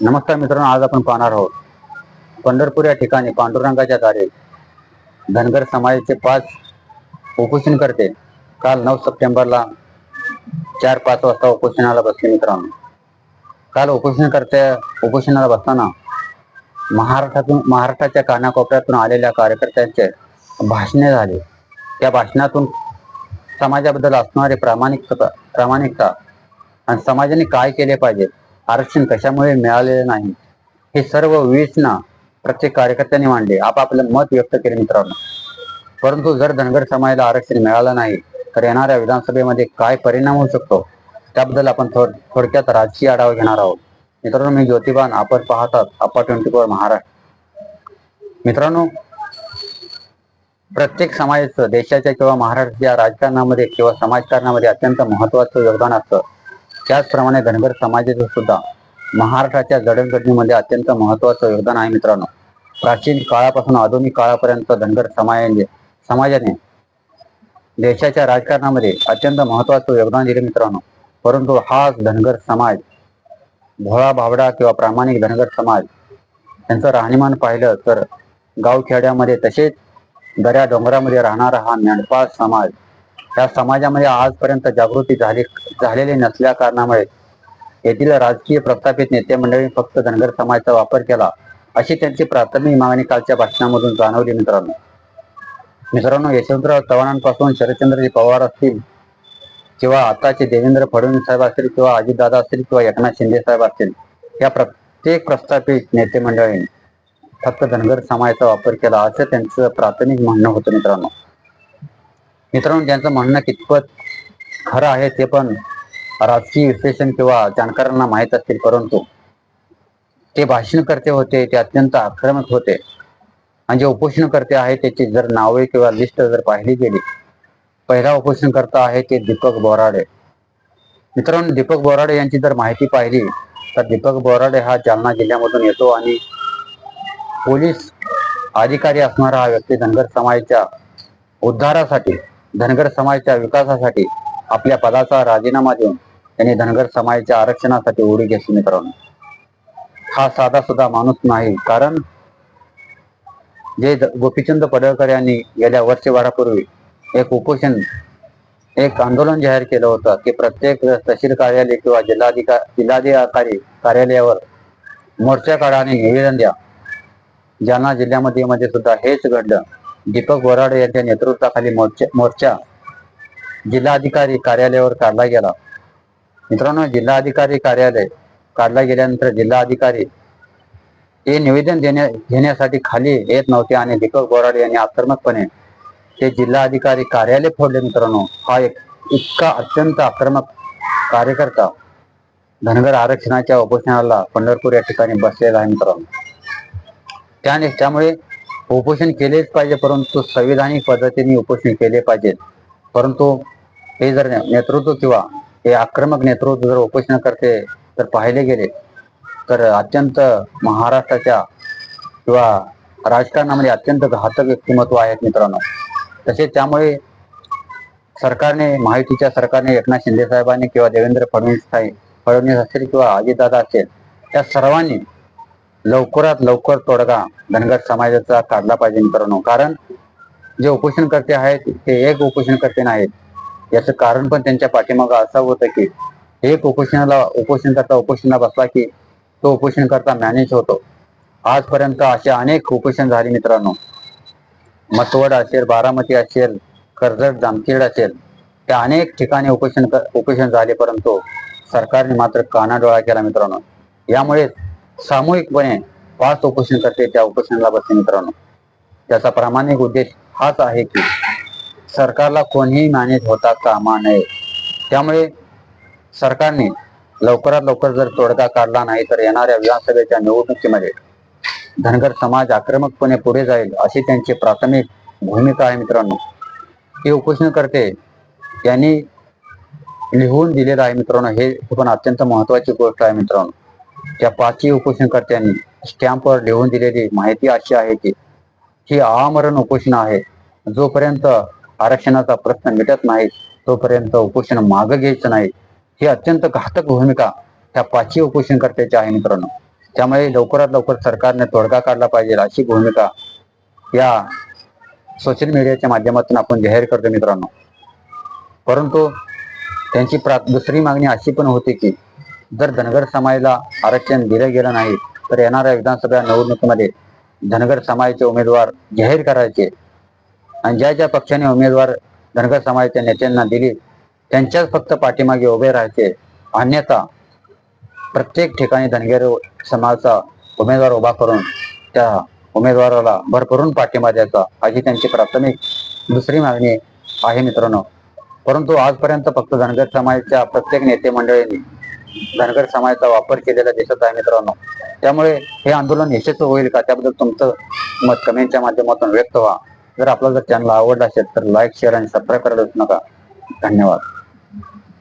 नमस्कार मित्रांनो आज आपण पाहणार आहोत पंढरपूर या ठिकाणी पांडुरंगाच्या दारे धनगर समाजाचे पाच उपोषणकर्ते काल नऊ सप्टेंबरला चार पाच वाजता उपोषणाला बसले मित्रांनो. काल उपोषणकर्ते उपोषणाला बसताना महाराष्ट्रातून महाराष्ट्राच्या कानाकोपऱ्यातून आलेल्या कार्यकर्त्यांचे भाषणे झाले. त्या भाषणातून समाजाबद्दल असणारी प्रामाणिकता प्रामाणिकता आणि समाजाने काय केले पाहिजे आरक्षण कशामुळे मिळालेले नाही? हे सर्व विवेचना प्रत्येक कार्यकर्त्यांनी मांडले. आपापलं मत व्यक्त केले मित्रांनो. परंतु जर धनगर समाजाला आरक्षण मिळालं नाही तर येणाऱ्या विधानसभेमध्ये काय परिणाम होऊ शकतो? त्याबद्दल आपण थोड थोडक्यात राजकीय आढावा घेणार आहोत. मित्रांनो मी ज्योतिबान आपण पाहतात. आपा ट्वेंटी फोर महाराष्ट्र. मित्रांनो प्रत्येक समाजाचं देशाच्या किंवा महाराष्ट्राच्या राजकारणामध्ये किंवा समाजकारणामध्ये अत्यंत महत्वाचं योगदान असतं. त्याचप्रमाणे धनगर समाजाचं सुद्धा महाराष्ट्राच्या जडणघडणीमध्ये अत्यंत महत्वाचं योगदान आहे मित्रांनो. प्राचीन काळापासून आधुनिक काळापर्यंत धनगर समाजाने समाजाने देशाच्या राजकारणामध्ये अत्यंत महत्वाचं योगदान दिले मित्रांनो. परंतु हा धनगर समाज भोळा भाबडा किंवा प्रामाणिक धनगर समाज यांचं राहणीमान पाहिलं तर गावखेड्यामध्ये तसेच दऱ्या डोंगरामध्ये राहणारा हा मेंढपाळ समाज या समाजामध्ये आजपर्यंत जागृती झाली झालेली नसल्या कारणामुळे येथील राजकीय प्रस्थापित नेते मंडळी फक्त धनगर समाजाचा वापर केला अशी त्यांची प्राथमिक मागणी कालच्या भाषणामधून जाणवली मित्रांनो. मित्रांनो यशवंतराव चव्हाणांपासून शरदचंद्रजी पवार असतील किंवा आताचे देवेंद्र फडणवीस साहेब असतील किंवा अजितदादा असतील किंवा एकनाथ शिंदे साहेब असतील या प्रत्येक प्रस्थापित नेते मंडळींनी फक्त धनगर समाजाचा वापर केला असं त्यांचं प्राथमिक म्हणणं होतं मित्रांनो. मित्रांनो ज्यांचं म्हणणं कितपत खरं आहे ते पण राजकीय विश्लेषण किंवा जाणकारांना माहीत असतील परंतु ते भाषणकर्ते होते ते अत्यंत आक्रमक होते. आणि जे उपोषणकर्ते आहेत त्याची जर नावे किंवा लिस्ट जर पाहिली गेली पहिला उपोषणकर्ता आहे ते दीपक बोराडे. मित्रांनो दीपक बोराडे यांची जर माहिती पाहिली तर दीपक बोराडे हा जालना जिल्ह्यामधून येतो आणि पोलीस अधिकारी असणारा हा व्यक्ती धनगर समाजाच्या उद्धारासाठी धनगर समाजाच्या विकासासाठी आपल्या पदाचा राजीनामा देऊन त्यांनी धनगर समाजाच्या आरक्षणासाठी उडी घेतली मित्रांनो. हा साधा सुद्धा माणूस नाही कारण जे गोपीचंद पडळकर यांनी गेल्या वर्षभरापूर्वी एक उपोषण एक आंदोलन जाहीर केलं होतं की प्रत्येक तहसील कार्यालय किंवा जिल्हाधिकारी जिल्हाधिकारी कार्यालयावर मोर्चा काढा आणि निवेदन द्या. जालना जिल्ह्यामध्ये मध्ये सुद्धा हेच घडलं. दीपक वराडे यांच्या नेतृत्वाखाली मोर्चा मोर्चा जिल्हाधिकारी कार्यालयावर काढला गेला. मित्रांनो जिल्हाधिकारी कार्यालय काढला गेल्यानंतर जिल्हाधिकारी हे निवेदन देण्या घेण्यासाठी खाली येत नव्हते आणि दीपक बोराडे यांनी आक्रमकपणे ते जिल्हाधिकारी कार्यालय फोडले. मित्रांनो हा एक इतका अत्यंत आक्रमक कार्यकर्ता धनगर आरक्षणाच्या उपोषणाला पंढरपूर या ठिकाणी बसलेला आहे मित्रांनो. त्याने त्यामुळे उपोषण केलेच पाहिजे परंतु संविधानिक पद्धतीने उपोषण केले पाहिजे. परंतु हे जर नेतृत्व किंवा हे आक्रमक नेतृत्व जर उपोषण करते तर पाहिले गेले तर अत्यंत महाराष्ट्राच्या किंवा राजकारणामध्ये अत्यंत घातक व्यक्तिमत्व आहेत मित्रांनो. तसेच त्यामुळे सरकारने महायुतीच्या सरकारने एकनाथ शिंदे साहेबांनी किंवा देवेंद्र फडणवीस साहेब फडणवीस असतील किंवा अजितदादा असेल त्या सर्वांनी लवकरात लवकर तोडगा धनगर समाजाचा काढला पाहिजे मित्रांनो कारण जे उपोषणकर्ते आहेत ते एक उपोषणकर्ते नाहीत. याचं कारण पण त्यांच्या पाठीमागं असं होतं की एक उपोषणाला उपोषण करता उपोषणा बसला की तो उपोषण करता मॅनेज होतो. आजपर्यंत असे अनेक उपोषण झाले मित्रांनो. मसवड असेल बारामती असेल कर्जत जामखेड असेल त्या अनेक ठिकाणी उपोषण उपोषण झाले परंतु सरकारने मात्र कानाडोळा केला मित्रांनो. यामुळे सामूहिकपणे पाच उपोषण करते त्या उपोषणाला बसते मित्रांनो. त्याचा प्रामाणिक उद्देश हाच आहे की सरकारला कोणीही मॅनेज होता कामा नये. त्यामुळे सरकारने लवकरात लवकर जर तोडगा काढला नाही तर येणाऱ्या विधानसभेच्या निवडणुकीमध्ये धनगर समाज आक्रमकपणे पुढे जाईल अशी त्यांची प्राथमिक भूमिका आहे मित्रांनो. हे उपोषणकर्ते यांनी लिहून दिलेलं आहे मित्रांनो. हे पण अत्यंत महत्वाची गोष्ट आहे मित्रांनो. त्या पाचही उपोषणकर्त्यांनी स्टॅम्पवर लिहून दिलेली माहिती अशी आहे की ही आमरण उपोषण आहे. जोपर्यंत आरक्षणाचा प्रश्न मिटत नाही तोपर्यंत उपोषण मागं घ्यायचं नाही. ही अत्यंत घातक भूमिका त्या पाचही उपोषणकर्त्याची आहे मित्रांनो. त्यामुळे लवकरात लवकर सरकारने तोडगा काढला पाहिजे अशी भूमिका या सोशल मीडियाच्या माध्यमातून आपण जाहीर करतो मित्रांनो. परंतु त्यांची प्रा दुसरी मागणी अशी पण होती की जर धनगर समाजाला आरक्षण दिलं गेलं नाही तर येणाऱ्या विधानसभा निवडणुकीमध्ये धनगर समाजाचे उमेदवार जाहीर करायचे. आणि ज्या ज्या पक्षाने उमेदवार धनगर समाजाच्या नेत्यांना दिली त्यांच्याच फक्त पाठीमागे उभे राहायचे. अन्यथा प्रत्येक ठिकाणी धनगर समाजाचा उमेदवार उभा करून त्या उमेदवाराला भरभरून पाठिंबा द्यायचा अशी त्यांची प्राथमिक दुसरी मागणी आहे मित्रांनो. परंतु आजपर्यंत फक्त धनगर समाजाच्या प्रत्येक नेते मंडळींनी धनगर समाजाचा वापर केलेला दिसत आहे मित्रांनो. त्यामुळे हे आंदोलन यशस्वी होईल का? त्याबद्दल तुमचं मत कमेंटच्या माध्यमातून व्यक्त व्हा. जर आपला जर चॅनल आवडला असेल तर लाईक शेअर आणि सबस्क्राईब करायलाच नका. धन्यवाद.